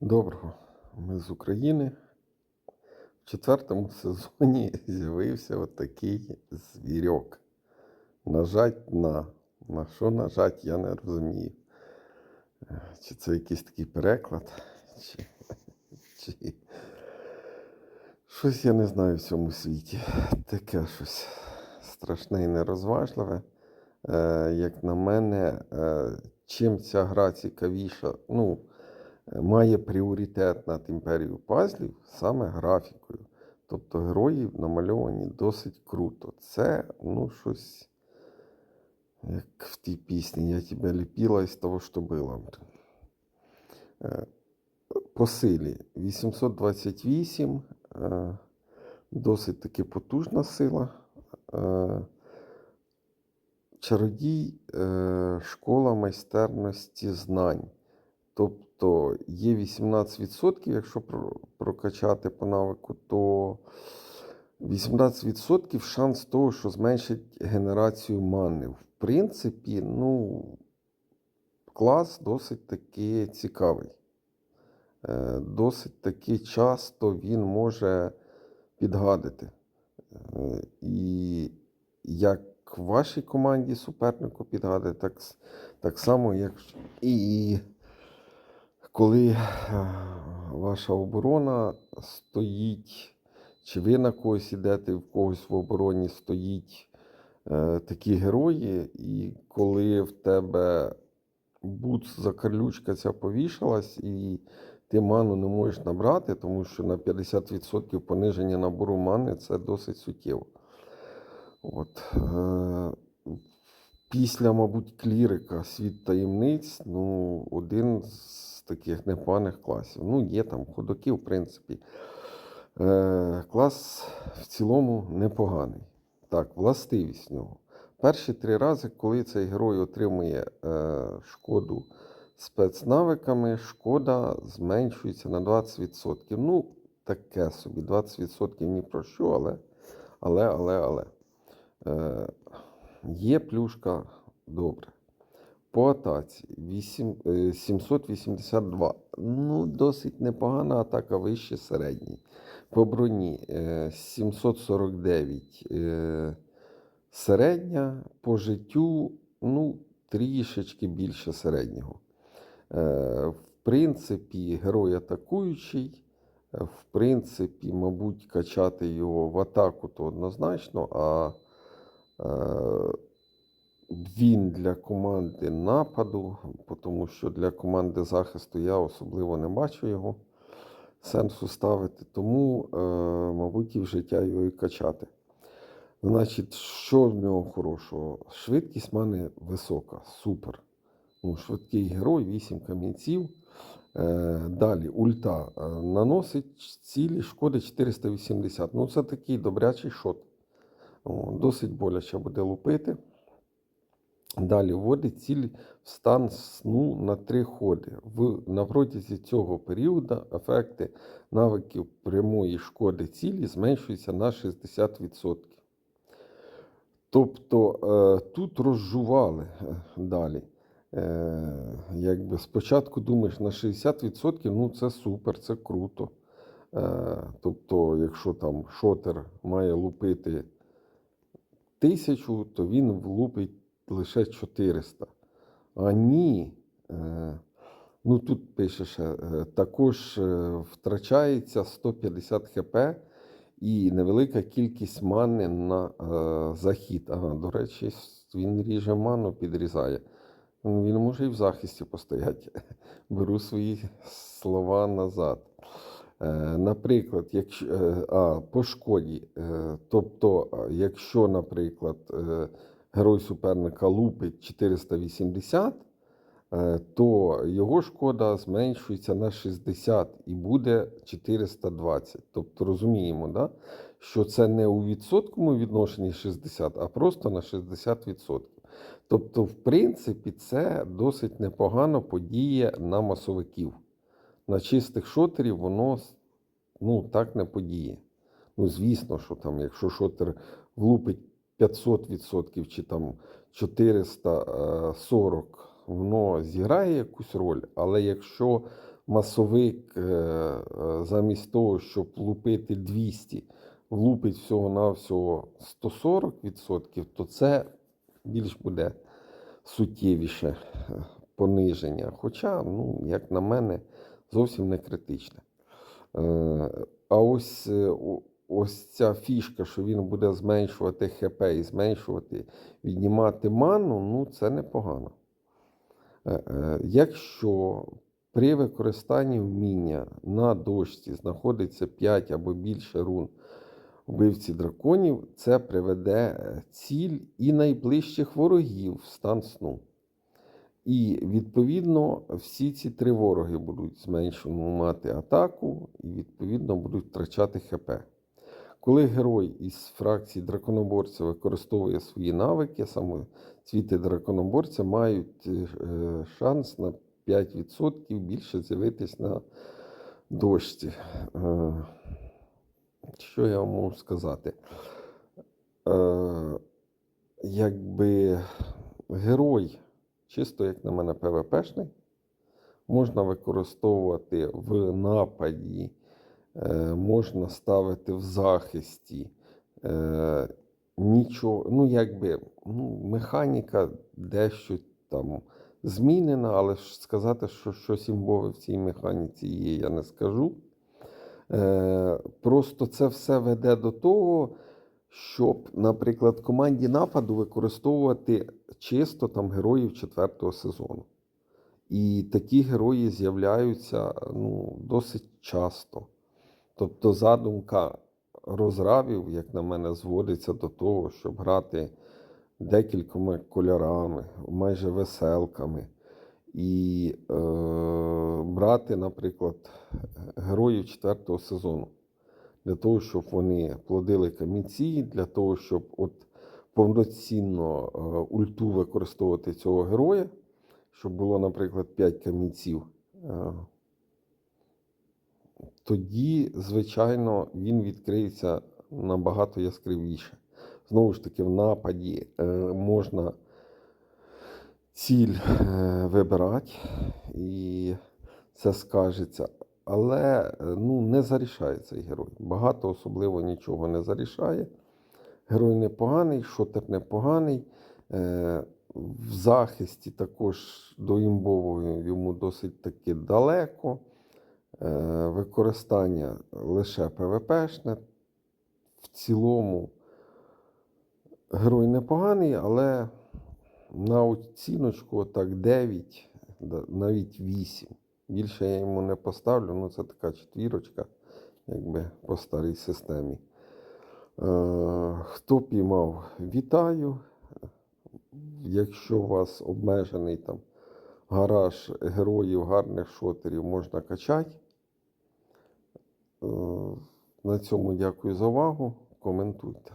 Доброго. Ми з України. В четвертому сезоні з'явився отакий звірок. Нажать на. На що нажать, я не розумію. Чи це якийсь такий переклад, чи, чи щось я не знаю в цьому світі. Таке щось страшне і нерозважливе. Е, як на мене, е, чим ця гра цікавіша, ну, має пріоритет над імперією пазлів саме графікою. Тобто герої намальовані досить круто. Це ну, щось, як в тій пісні, я тебе ліпила із того, що було. Е, По силі 828, е, досить таки потужна сила. Е, Чародій школа майстерності знань. Тобто є 18%, якщо прокачати по навику, то 18% шанс того, що зменшить генерацію мани. В принципі, ну, клас досить таки цікавий. Е, Досить таки часто він може підгадити. Е, І як вашій команді супернику підгадати, так, так само, як і коли е, ваша оборона стоїть, чи ви на когось ідете, в когось в обороні стоїть е, такі герої, і коли в тебе буц закарлючка ця повішалась, і ти ману не можеш набрати, тому що на 50% пониження набору мани це досить суттєво. От, е, після, мабуть, клірика світ таємниць, ну, один з таких непоганих класів. Ну, є там ходоки, в принципі. Е, клас в цілому непоганий. Так, властивість нього. Перші три рази, коли цей герой отримує е, шкоду спецнавиками, шкода зменшується на 20%. Ну, таке собі, 20% ні про що, але, але, але, але. Е, є плюшка добре. По атаці 8, е, 782. Ну, досить непогана атака вище середньої. По броні е, 749 е, середня, по життю ну, трішечки більше середнього. Е, В принципі, герой атакуючий. Е, В принципі, мабуть, качати його в атаку то однозначно, а е, він для команди нападу, тому що для команди захисту я особливо не бачу його сенсу ставити. Тому, е, мабуть, і в життя його і качати. Значить, що в нього хорошого? Швидкість в мене висока, супер. Ну, швидкий герой, 8 камінців. Е, далі ульта е, наносить цілі шкоди 480. Ну, це такий добрячий шот. Досить боляче буде лупити. Далі вводить ціль в стан сну на три ходи. В, на протязі цього періоду ефекти навиків прямої шкоди цілі зменшуються на 60%. Тобто е, тут розжували е, далі. Е, якби спочатку думаєш на 60%, ну це супер, це круто. Тобто, якщо там шотер має лупити тисячу, то він влупить лише 400. А ні. Е, ну тут пише е, також е, втрачається 150 хп і невелика кількість мани на захід. Ага, до речі, він ріже ману, підрізає. Ну, Він може і в захисті постояти. Беру свої слова назад. Наприклад, якщо а, по шкоді. Тобто, якщо, наприклад, герой суперника лупить 480, е, то його шкода зменшується на 60 і буде 420. Тобто розуміємо, да? що це не у відсотковому відношенні 60, а просто на 60%. Тобто, в принципі, це досить непогано подіє на масовиків. На чистих шотерів воно ну, так не подіє. Ну, звісно, що там, якщо шотер влупить 500% чи там 440, воно зіграє якусь роль. Але якщо масовик, е, е, замість того, щоб лупити 200, влупить всього-навсього 140%, то це більш буде суттєвіше е, пониження. Хоча, ну, як на мене, зовсім не критичне. Е, А ось, е, ось ця фішка, що він буде зменшувати ХП і зменшувати, віднімати ману, ну це непогано. Е, е, Якщо при використанні вміння на дошці знаходиться 5 або більше рун вбивці драконів, це приведе е, ціль і найближчих ворогів в стан сну. І відповідно всі ці три вороги будуть зменшено мати атаку і відповідно будуть втрачати ХП. Коли герой із фракції драконоборця використовує свої навики, саме цвіти драконоборця мають е, шанс на 5% більше з'явитись на дошці. Е, Що я вам можу сказати? Е, Якби герой, чисто як на мене, ПВПшний, можна використовувати в нападі, можна ставити в захисті. Е, Нічого, ну якби ну, механіка дещо там змінена, але сказати, що щось імбове в цій механіці є, я не скажу. Е, Просто це все веде до того, щоб, наприклад, команді нападу використовувати чисто там героїв четвертого сезону. І такі герої з'являються ну, досить часто. Тобто задумка розравів, як на мене, зводиться до того, щоб грати декількома кольорами, майже веселками. І е, брати, наприклад, героїв четвертого сезону. Для того, щоб вони плодили камінці, для того, щоб от повноцінно е, ульту використовувати цього героя, щоб було, наприклад, 5 камінців. Е, тоді, звичайно, він відкриється набагато яскравіше. Знову ж таки, в нападі е, можна ціль е, вибирати, і це скажеться. Але е, ну, не зарішає цей герой. Багато особливо нічого не зарішає. Герой непоганий, шотер непоганий. В захисті також до імбового йому досить таки далеко. Е, Використання лише ПВПшне. В цілому герой непоганий, але на оціночку так 9, навіть 8. Більше я йому не поставлю, ну це така четвірочка, якби по старій системі. Е, Хто піймав, вітаю. Якщо у вас обмежений там гараж героїв, гарних шотерів можна качати. Е, На цьому дякую за увагу. Коментуйте.